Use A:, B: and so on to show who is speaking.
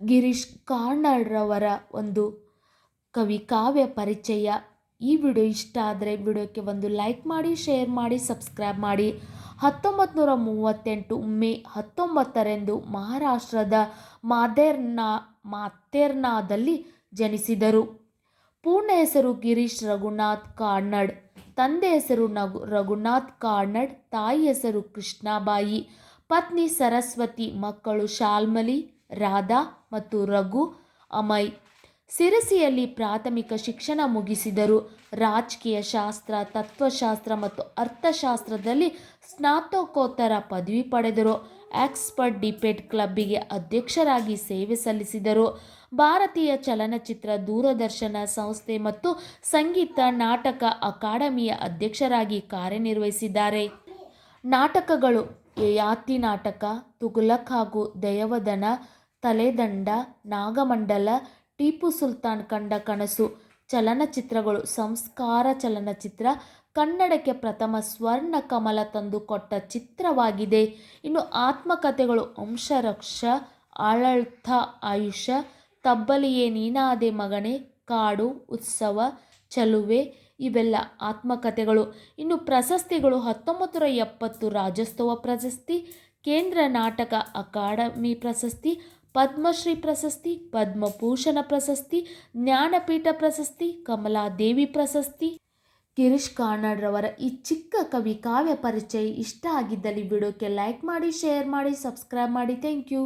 A: ಗಿರೀಶ್ ಕಾರ್ನಾಡ್ರವರ ಒಂದು ಕವಿ ಕಾವ್ಯ ಪರಿಚಯ. ಈ ವಿಡಿಯೋ ಇಷ್ಟ ಆದರೆ ವಿಡಿಯೋಕ್ಕೆ ಒಂದು ಲೈಕ್ ಮಾಡಿ, ಶೇರ್ ಮಾಡಿ, ಸಬ್ಸ್ಕ್ರೈಬ್ ಮಾಡಿ. ಹತ್ತೊಂಬತ್ತು ನೂರ ಮೂವತ್ತೆಂಟು ಮೇ ಹತ್ತೊಂಬತ್ತರಂದು ಮಹಾರಾಷ್ಟ್ರದ ಮಾದೇರ್ನಾ, ಮಾತೇರ್ನಾದಲ್ಲಿ ಜನಿಸಿದರು. ಪೂರ್ಣ ಹೆಸರು ಗಿರೀಶ್ ರಘುನಾಥ್ ಕಾರ್ನಡ್. ತಂದೆ ಹೆಸರು ನಗು, ರಘುನಾಥ್ ಕಾರ್ನಡ್, ತಾಯಿ ಹೆಸರು ಕೃಷ್ಣಾಬಾಯಿ. ಪತ್ನಿ ಸರಸ್ವತಿ, ಮಕ್ಕಳು ಶಾಲ್ಮಲಿ. ರಾಧಾ ಮತ್ತು ರಘು ಅಮಯ್. ಸಿರಸಿಯಲ್ಲಿ ಪ್ರಾಥಮಿಕ ಶಿಕ್ಷಣ ಮುಗಿಸಿದರು. ರಾಜಕೀಯ ಶಾಸ್ತ್ರ, ತತ್ವಶಾಸ್ತ್ರ ಮತ್ತು ಅರ್ಥಶಾಸ್ತ್ರದಲ್ಲಿ ಸ್ನಾತಕೋತ್ತರ ಪದವಿ ಪಡೆದರು. ಎಕ್ಸ್ಪರ್ಟ್ ಡಿಪೇಟ್ ಕ್ಲಬ್ಬಿಗೆ ಅಧ್ಯಕ್ಷರಾಗಿ ಸೇವೆ ಸಲ್ಲಿಸಿದರು. ಭಾರತೀಯ ಚಲನಚಿತ್ರ ದೂರದರ್ಶನ ಸಂಸ್ಥೆ ಮತ್ತು ಸಂಗೀತ ನಾಟಕ ಅಕಾಡೆಮಿಯ ಅಧ್ಯಕ್ಷರಾಗಿ ಕಾರ್ಯನಿರ್ವಹಿಸಿದ್ದಾರೆ. ನಾಟಕಗಳು ಯಾತಿ ನಾಟಕ, ತುಘಲಕ್ ಹಾಗೂ ದಯವದನ ತಲೆದಂಡ, ನಾಗಮಂಡಲ, ಟಿಪ್ಪು ಸುಲ್ತಾನ್ ಕಂಡ ಕನಸು, ಚಲನಚಿತ್ರಗಳು, ಸಂಸ್ಕಾರ ಚಲನಚಿತ್ರ, ಕನ್ನಡಕ್ಕೆ ಪ್ರಥಮ ಸ್ವರ್ಣ ಕಮಲ ತಂದುಕೊಟ್ಟ ಚಿತ್ರವಾಗಿದೆ. ಇನ್ನು ಆತ್ಮಕಥೆಗಳು ಅಂಶರಕ್ಷ ಆಳಳ್ಥ ಆಯುಷ ತಬ್ಬಲಿಯೇ ನೀನಾದೆ ಮಗನೆ, ಕಾಡು, ಉತ್ಸವ, ಚಲುವೆ, ಇವೆಲ್ಲ ಆತ್ಮಕಥೆಗಳು. ಇನ್ನು ಪ್ರಶಸ್ತಿಗಳು ಹತ್ತೊಂಬತ್ತು ಎಪ್ಪತ್ತು ರಾಜ್ಯೋತ್ಸವ ಪ್ರಶಸ್ತಿ, ಕೇಂದ್ರ ನಾಟಕ ಅಕಾಡೆಮಿ ಪ್ರಶಸ್ತಿ ಪದ್ಮಶ್ರೀ ಪ್ರಶಸ್ತಿ, ಪದ್ಮಭೂಷಣ ಪ್ರಶಸ್ತಿ, ಜ್ಞಾನಪೀಠ ಪ್ರಶಸ್ತಿ, ಕಮಲಾದೇವಿ ಪ್ರಶಸ್ತಿ. ಗಿರೀಶ್ ಕಾರ್ನಾಡ್ರವರ ಈ ಚಿಕ್ಕ ಕವಿ ಕಾವ್ಯ ಪರಿಚಯ ಇಷ್ಟ ಆಗಿದ್ದಲ್ಲಿ ವಿಡಿಯೋಕ್ಕೆ ಲೈಕ್ ಮಾಡಿ, ಶೇರ್ ಮಾಡಿ, ಸಬ್ಸ್ಕ್ರೈಬ್ ಮಾಡಿ. Thank you.